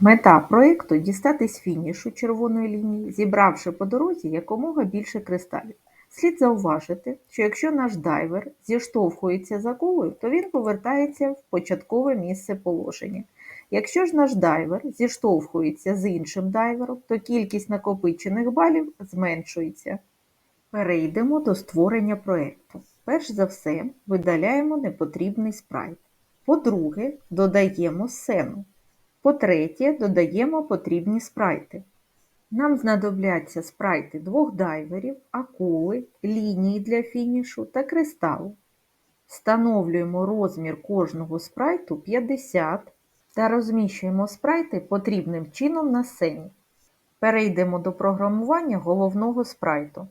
Мета проєкту – дістатись фінішу червоної лінії, зібравши по дорозі якомога більше кристалів. Слід зауважити, що якщо наш дайвер зіштовхується з акулою, то він повертається в початкове місце положення. Якщо ж наш дайвер зіштовхується з іншим дайвером, то кількість накопичених балів зменшується. Перейдемо до створення проєкту. Перш за все, видаляємо непотрібний спрайт. По-друге, додаємо сцену. По-третє, додаємо потрібні спрайти. Нам знадобляться спрайти двох дайверів, акули, лінії для фінішу та кристалу. Встановлюємо розмір кожного спрайту 50 та розміщуємо спрайти потрібним чином на сцені. Перейдемо до програмування головного спрайту.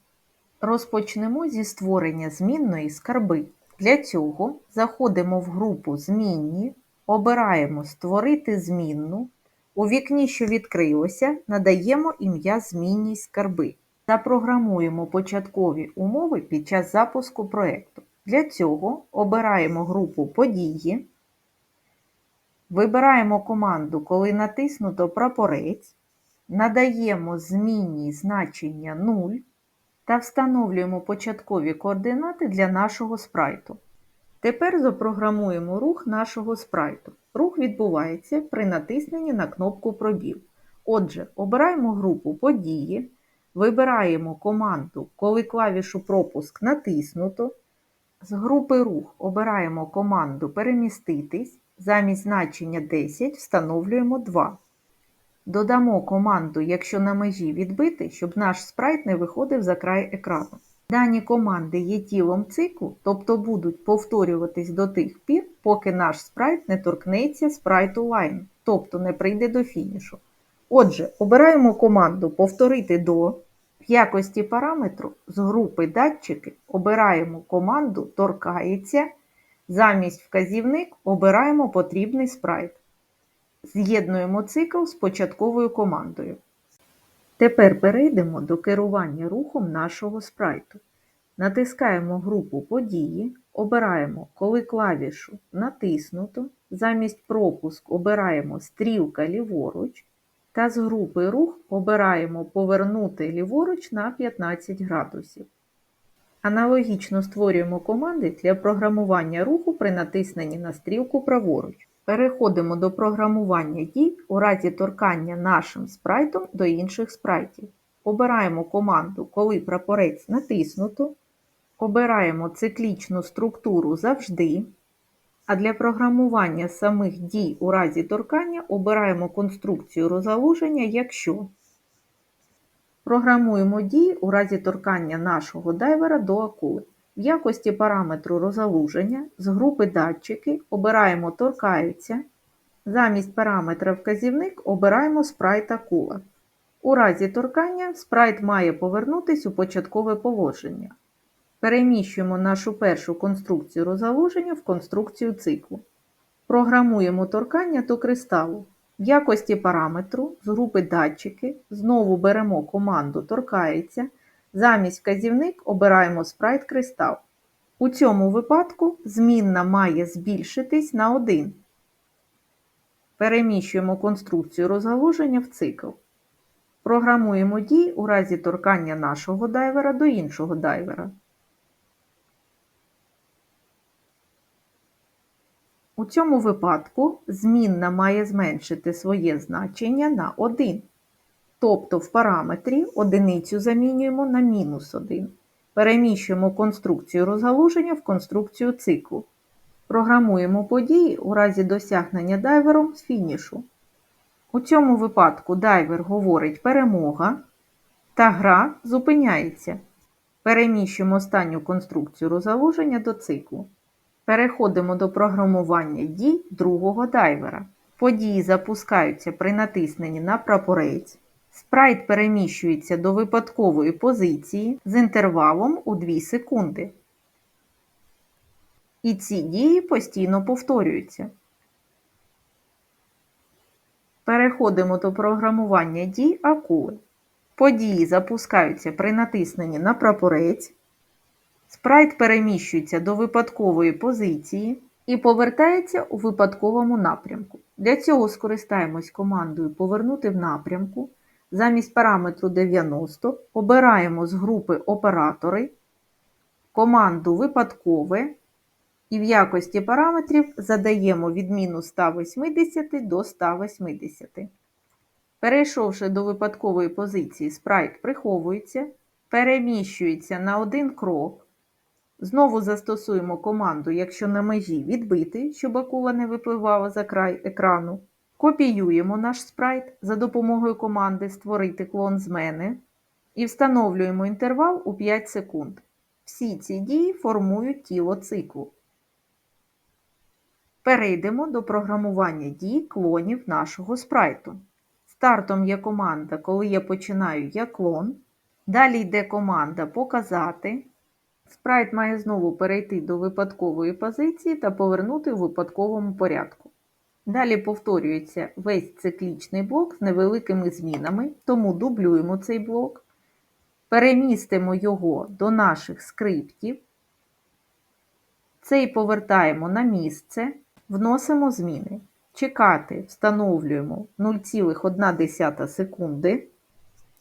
Розпочнемо зі створення змінної скарби. Для цього заходимо в групу Змінні, обираємо Створити змінну. У вікні, що відкрилося, надаємо ім'я змінній скарби. Запрограмуємо початкові умови під час запуску проєкту. Для цього обираємо групу Події, вибираємо команду, коли натиснуто прапорець, надаємо змінній значення 0 та встановлюємо початкові координати для нашого спрайту. Тепер запрограмуємо рух нашого спрайту. Рух відбувається при натисненні на кнопку Пробіл. Отже, обираємо групу Події, вибираємо команду, коли клавішу Пропуск натиснуто. З групи Рух обираємо команду Переміститись. Замість значення 10 встановлюємо 2. Додамо команду, якщо на межі відбити, щоб наш спрайт не виходив за край екрану. Дані команди є тілом циклу, тобто будуть повторюватись до тих пір, поки наш спрайт не торкнеться спрайту Line, тобто не прийде до фінішу. Отже, обираємо команду Повторити до. В якості параметру з групи датчики обираємо команду Торкається. Замість вказівник обираємо потрібний спрайт. З'єднуємо цикл з початковою командою. Тепер перейдемо до керування рухом нашого спрайту. Натискаємо групу Події, обираємо, коли клавішу натиснуто, замість пропуск обираємо стрілка ліворуч та з групи Рух обираємо Повернути ліворуч на 15 градусів. Аналогічно створюємо команди для програмування руху при натисненні на стрілку праворуч. Переходимо до програмування дій у разі торкання нашим спрайтом до інших спрайтів. Обираємо команду, коли прапорець натиснуто. Обираємо циклічну структуру завжди. А для програмування самих дій у разі торкання обираємо конструкцію розгалуження якщо. Програмуємо дії у разі торкання нашого дайвера до акули. В якості параметру розгалуження з групи датчики обираємо торкаються. Замість параметра вказівник обираємо спрайт акула. У разі торкання спрайт має повернутись у початкове положення. Переміщуємо нашу першу конструкцію розгалуження в конструкцію циклу. Програмуємо торкання до кристалу. В якості параметру з групи датчики знову беремо команду Торкається. Замість вказівник обираємо спрайт кристал. У цьому випадку змінна має збільшитись на 1. Переміщуємо конструкцію розгалуження в цикл. Програмуємо дії у разі торкання нашого дайвера до іншого дайвера. У цьому випадку змінна має зменшити своє значення на 1. Тобто в параметрі одиницю замінюємо на мінус 1. Переміщуємо конструкцію розгалуження в конструкцію циклу. Програмуємо події у разі досягнення дайвером з фінішу. У цьому випадку дайвер говорить перемога та гра зупиняється. Переміщуємо останню конструкцію розгалуження до циклу. Переходимо до програмування дій другого дайвера. Події запускаються при натисненні на прапорець. Спрайт переміщується до випадкової позиції з інтервалом у 2 секунди. І ці дії постійно повторюються. Переходимо до програмування дій акули. Події запускаються при натисненні на прапорець. Спрайт переміщується до випадкової позиції і повертається у випадковому напрямку. Для цього скористаємось командою Повернути в напрямку. Замість параметру 90 обираємо з групи Оператори команду Випадкове і в якості параметрів задаємо від мінус 180 до 180. Перейшовши до випадкової позиції, спрайт приховується, переміщується на один крок. Знову застосуємо команду, якщо на межі відбити, щоб акула не випливала за край екрану. Копіюємо наш спрайт за допомогою команди Створити клон з мене і встановлюємо інтервал у 5 секунд. Всі ці дії формують тіло циклу. Перейдемо до програмування дій клонів нашого спрайту. Стартом є команда, коли я починаю я клон. Далі йде команда Показати. Спрайт має знову перейти до випадкової позиції та повернути у випадковому порядку. Далі повторюється весь циклічний блок з невеликими змінами, тому дублюємо цей блок, перемістимо його до наших скриптів, цей повертаємо на місце, вносимо зміни. Чекати встановлюємо 0,1 секунди.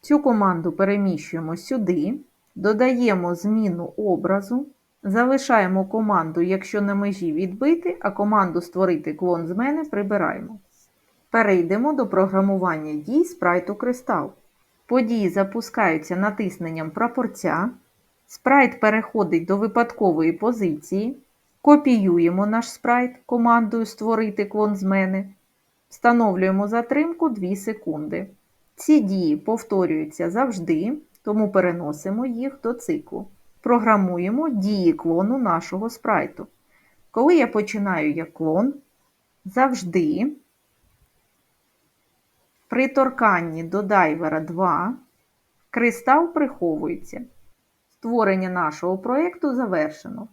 Цю команду переміщуємо сюди, додаємо зміну образу, залишаємо команду, якщо на межі відбити, а команду створити клон з мене прибираємо. Перейдемо до програмування дій спрайту кристал. Події запускаються натисненням прапорця. Спрайт переходить до випадкової позиції. Копіюємо наш спрайт командою Створити клон з мене. Встановлюємо затримку 2 секунди. Ці дії повторюються завжди, тому переносимо їх до циклу. Програмуємо дії клону нашого спрайту. Коли я починаю як клон, завжди при торканні до дайвера 2 кристал приховується. Створення нашого проєкту завершено.